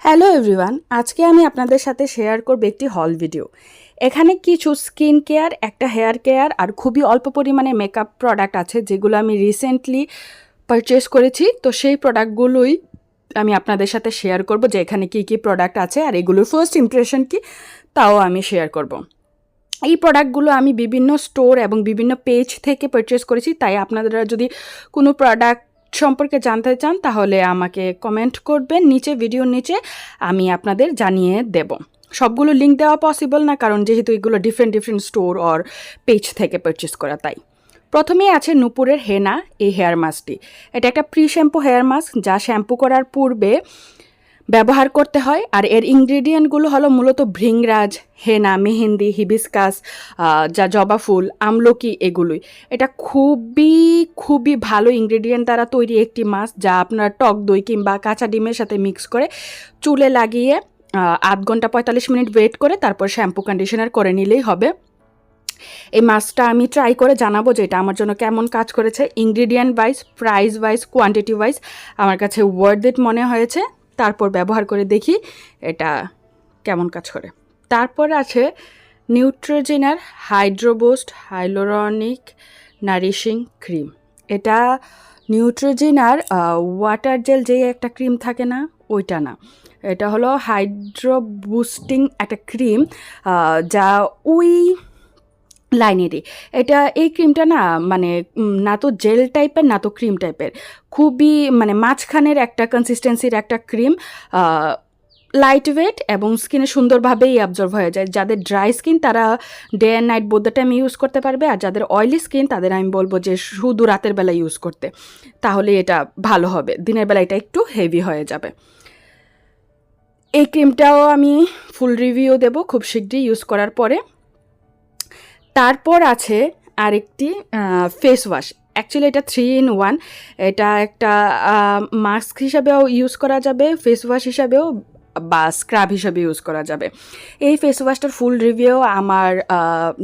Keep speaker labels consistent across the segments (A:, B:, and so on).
A: Hello everyone আজকে আমি আপনাদের সাথে শেয়ার করব একটি হল ভিডিও এখানে কিছু স্কিন কেয়ার একটা হেয়ার কেয়ার আর খুবই অল্প পরিমাণে মেকআপ প্রোডাক্ট আছে যেগুলো আমি রিসেন্টলি পারচেস করেছি। তো সেই প্রোডাক্টগুলোই আমি আপনাদের সাথে শেয়ার করব যে এখানে কী কী প্রোডাক্ট আছে আর এগুলোর ফার্স্ট ইমপ্রেশন কি, তাও আমি শেয়ার করব। এই প্রোডাক্টগুলো আমি বিভিন্ন স্টোর এবং বিভিন্ন পেজ থেকে পারচেস করেছি, তাই আপনারা যদি কোনো প্রোডাক্ট সম্পর্কে জানতে চান, তাহলে আমাকে কমেন্ট করবেন, নিচে ভিডিওর নিচে আমি আপনাদের জানিয়ে দেব। সবগুলো লিঙ্ক দেওয়া পসিবল না, কারণ যেহেতু এগুলো different different store or page থেকে পারচেস করা, তাই। প্রথমেই আছে নুপুরের হেনা, এই হেয়ার মাস্কটি এটা একটা প্রি শ্যাম্পু হেয়ার মাস্ক যা শ্যাম্পু করার পূর্বে ব্যবহার করতে হয়। আর এর ইনগ্রেডিয়েন্টগুলো হলো মূলত ভৃংরাজ হেনা, মেহেন্দি, হিবিস্কাস যা জবা ফুল, আমলকি এগুলোই। এটা খুবই খুবই ভালো ইনগ্রেডিয়েন্ট দ্বারা তৈরি একটি মাছ যা আপনার টক দই কিংবা কাঁচা ডিমের সাথে মিক্স করে চুলে লাগিয়ে আধ ঘণ্টা পঁয়তাল্লিশ মিনিট ওয়েট করে তারপর শ্যাম্পু, কন্ডিশনার করে নিলেই হবে। এই মাছটা আমি ট্রাই করে জানাব যে এটা আমার জন্য কেমন কাজ করেছে। Ingredient wise price wise quantity wise আমার কাছে ওয়ার্ড ইট মনে হয়েছে। তারপর ব্যবহার করে দেখি এটা কেমন কাজ করে। তারপর আছে নিউট্রোজেনার Hydro Boost hyaluronic nourishing cream. এটা নিউট্রোজেনার ওয়াটার জেল যে একটা ক্রিম থাকে না, ওইটা না। এটা হলো হাইড্রো বুস্টিং একটা ক্রিম যা ওই লাইনেরই এটা, এই ক্রিমটা না মানে না তো জেল টাইপের, না তো ক্রিম টাইপের। খুবই মানে মাঝখানের একটা কনসিস্টেন্সির একটা ক্রিম লাইট ওয়েট এবং স্কিনে সুন্দরভাবেই অ্যাবজর্ভ হয়ে যায়। যাদের ড্রাই স্কিন তারা day and night both time use করতে পারবে, আর যাদের অয়েলি স্কিন তাদের আমি বলব যে, শুধু রাতের বেলা ইউজ করতে। তাহলে এটা ভালো হবে। দিনের বেলা এটা একটু হেভি হয়ে যাবে। এই ক্রিমটাও আমি ফুল রিভিউ দেব খুব শীঘ্রই ইউজ করার পরে। তারপর আছে আরেকটি ফেস ওয়াশ অ্যাকচুয়ালি এটা থ্রি ইন ওয়ান এটা একটা মাস্ক হিসাবেও ইউজ করা যাবে ফেস ওয়াশ হিসাবেও বা স্ক্রাব হিসাবে ইউজ করা যাবে। এই ফেস ওয়াশটার ফুল রিভিউ আমার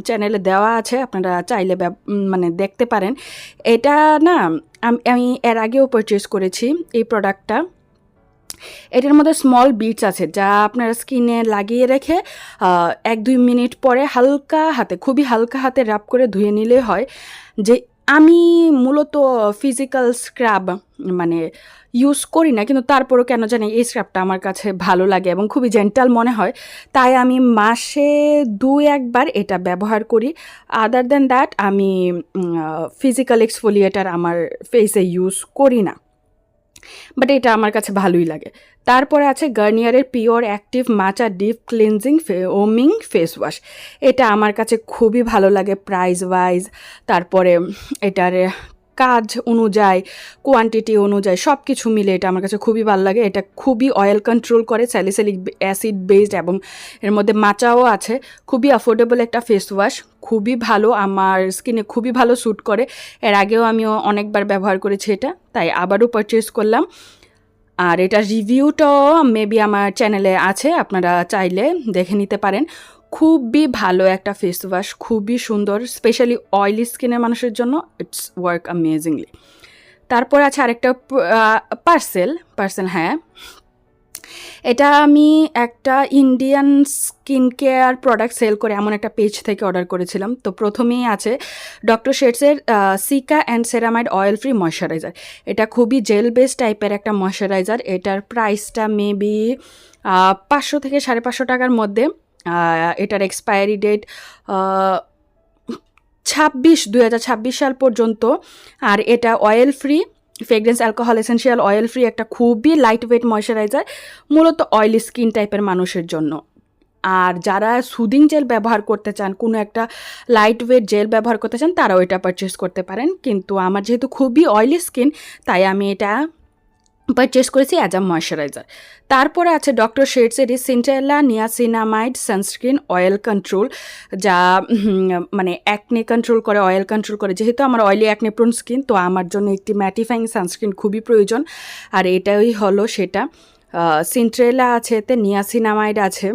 A: চ্যানেলে দেওয়া আছে, আপনারা চাইলে মানে দেখতে পারেন। এটা না, আমি এর আগেও পারচেস করেছি এই প্রোডাক্টটা এটার মধ্যে স্মল বিটস আছে, যা আপনার স্কিনে লাগিয়ে রেখে এক দুই মিনিট পরে হালকা হাতে, খুবই হালকা হাতে র্যাপ করে ধুয়ে নিলে হয়। যে আমি মূলত ফিজিক্যাল স্ক্রাব মানে ইউজ করি না, কিন্তু তারপরও কেন জানি এই স্ক্রাবটা আমার কাছে ভালো লাগে এবং খুবই জেন্টাল মনে হয়। তাই আমি মাসে দু একবার এটা ব্যবহার করি। আদার দেন দ্যাট আমি ফিজিক্যাল এক্সফোলিয়েটার আমার ফেসে ইউজ করি না। বাট এটা আমার কাছে ভালোই লাগে। তারপরে আছে গার্নিয়ারের pure active matcha deep cleansing ওমিং face wash. এটা আমার কাছে খুবই ভালো লাগে প্রাইস ওয়াইজ তারপরে এটার কাজ অনুযায়ী কোয়ান্টিটি অনুযায়ী সব কিছু মিলে এটা আমার কাছে খুবই ভালো লাগে। এটা খুবই অয়েল কন্ট্রোল করে স্যালিসেলিক অ্যাসিড বেসড এবং এর মধ্যে মাচাও আছে। খুবই অ্যাফোর্ডেবল একটা ফেস ওয়াশ খুবই ভালো, আমার স্কিনে খুবই ভালো স্যুট করে। এর আগেও আমিও অনেকবার ব্যবহার করেছি এটা, তাই আবারও পারচেস করলাম। আর এটা রিভিউটাও মেবি আমার চ্যানেলে আছে, আপনারা চাইলে দেখে নিতে পারেন। খুবই ভালো একটা ফেস ওয়াশ খুবই সুন্দর স্পেশালি অয়েলি স্কিনের মানুষের জন্য ইটস ওয়ার্ক অ্যামেজিংলি তারপর আছে আরেকটা পার্সেল পার্সেল হ্যাঁ। এটা আমি একটা Indian skin care product sell করে এমন একটা পেজ থেকে অর্ডার করেছিলাম। তো প্রথমেই আছে doctor শেটসের cica and ceramide oil free moisturiser এটা খুবই জেল বেস টাইপের একটা ময়শ্চারাইজার এটার প্রাইসটা মেবি পাঁচশো থেকে সাড়ে পাঁচশো টাকার মধ্যে। এটার এক্সপায়ারি ডেট ছাব্বিশ, দুই সাল পর্যন্ত। আর এটা oil free fragrance alcohol essential oil free একটা খুবই লাইট ওয়েট ময়শ্চারাইজার মূলত অয়েলি স্কিন টাইপের মানুষের জন্য। আর যারা সুদিং জেল ব্যবহার করতে চান, কোনো একটা লাইট ওয়েট জেল ব্যবহার করতে চান, তারাও এটা পারচেস করতে পারেন। কিন্তু আমার যেহেতু খুবই অয়েলি স্কিন তাই আমি এটা পারচেস করেছি অ্যাজ আ ময়শ্চারাইজার তারপরে আছে doctor শেডসের centella niacinamide sunscreen oil control যা মানে অ্যাকনে কন্ট্রোল করে অয়েল কন্ট্রোল করে। যেহেতু আমার অয়েলি অ্যাকনে প্রোন স্কিন তো আমার জন্য একটি ম্যাটিফাইং সানস্ক্রিন খুবই প্রয়োজন। আর এটাই হলো সেটা। সিন্ট্রেলা আছে এতে নিয়াসিনামাইড আছে,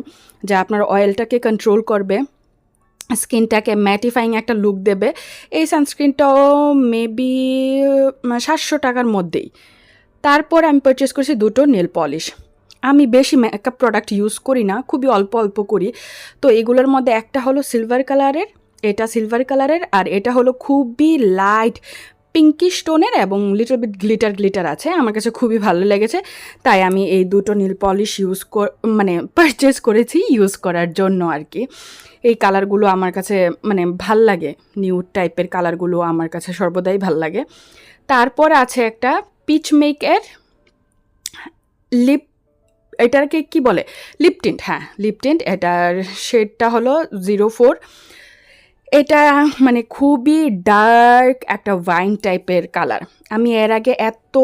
A: যা আপনার অয়েলটাকে কন্ট্রোল করবে, স্কিনটাকে ম্যাটিফাইং একটা লুক দেবে। এই সানস্ক্রিনটাও মেবি সাতশো টাকার মধ্যেই। তারপর আমি পারচেস করেছি দুটো নেল পলিশ আমি বেশি মেকআপ প্রোডাক্ট ইউজ করি না, খুবই অল্প অল্প করি। তো এগুলোর মধ্যে একটা হলো সিলভার কালারের এটা সিলভার কালারের আর এটা হলো খুবই লাইট পিঙ্কি স্টোনের এবং লিটল বিট গ্লিটার গ্লিটার আছে। আমার কাছে খুবই ভালো লেগেছে। তাই আমি এই দুটো নীল পলিশ ইউজ মানে পারচেস করেছি ইউজ করার জন্য আর কি। এই কালারগুলো আমার কাছে মানে ভালো লাগে। নিউ টাইপের কালারগুলো আমার কাছে সর্বদাই ভালো লাগে। তারপর আছে একটা পিচ মেকের লিপ এটাকে কি বলে? লিপটিন্ট হ্যাঁ লিপটিন্ট এটার শেডটা হলো জিরো ফোর এটা মানে খুবই ডার্ক একটা ওয়াইন টাইপের কালার আমি এর আগে এত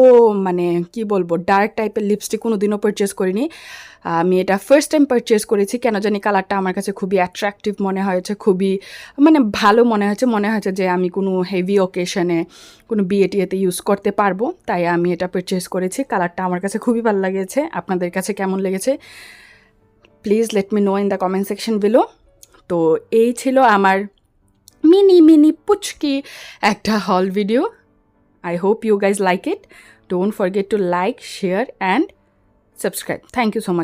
A: মানে কি বলব ডার্ক টাইপের লিপস্টিক কোনো দিনও পারচেস করিনি। আমি এটা ফার্স্ট টাইম পারচেস করেছি। কেন জানি কালারটা আমার কাছে খুবই অ্যাট্রাকটিভ মনে হয়েছে, খুবই মানে ভালো মনে হয়েছে। মনে হয়েছে যে আমি কোনো হেভি ওকেশনে কোনো বিয়ে ইউজ করতে পারব। তাই আমি এটা পারচেস করেছি। কালারটা আমার কাছে খুবই ভালো লেগেছে। আপনাদের কাছে কেমন লেগেছে? Please let me know in the comment section below তো এই ছিল আমার মিনি মিনি পুচকি একটা হল video I hope you guys like it don't forget to like share and subscribe thank you so much